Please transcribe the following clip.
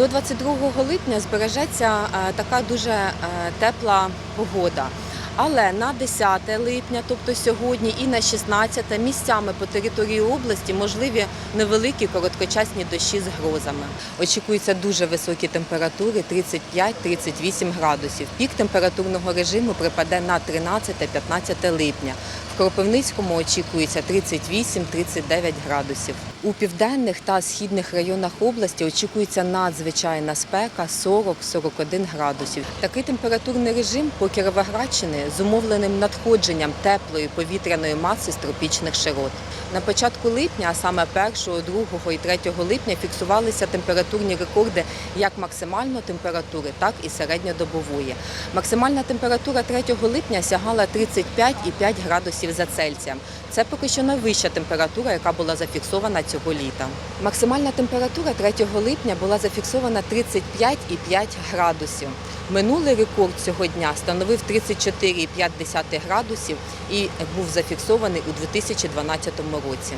До 22 липня збережеться е, така дуже е, тепла погода. Але на 10 липня, тобто сьогодні, і на 16 місцями по території області можливі невеликі короткочасні дощі з грозами. Очікуються дуже високі температури 35-38 градусів. Пік температурного режиму припаде на 13-15 липня. В Кропивницькому очікується 38-39 градусів. У південних та східних районах області очікується надзвичайна спека 40-41 градусів. Такий температурний режим по Кіровоградщини зумовленим надходженням теплої повітряної маси з тропічних широт. На початку липня, а саме 1, 2 і 3 липня, фіксувалися температурні рекорди як максимальної температури, так і середньодобової. Максимальна температура 3 липня сягала 35,5 градусів за Цельсієм. Це поки що найвища температура, яка була зафіксована цього літа. Максимальна температура 3 липня була зафіксована 35,5 градусів. Минулий рекорд цього дня становив 34,5 градусів і був зафіксований у 2012 році.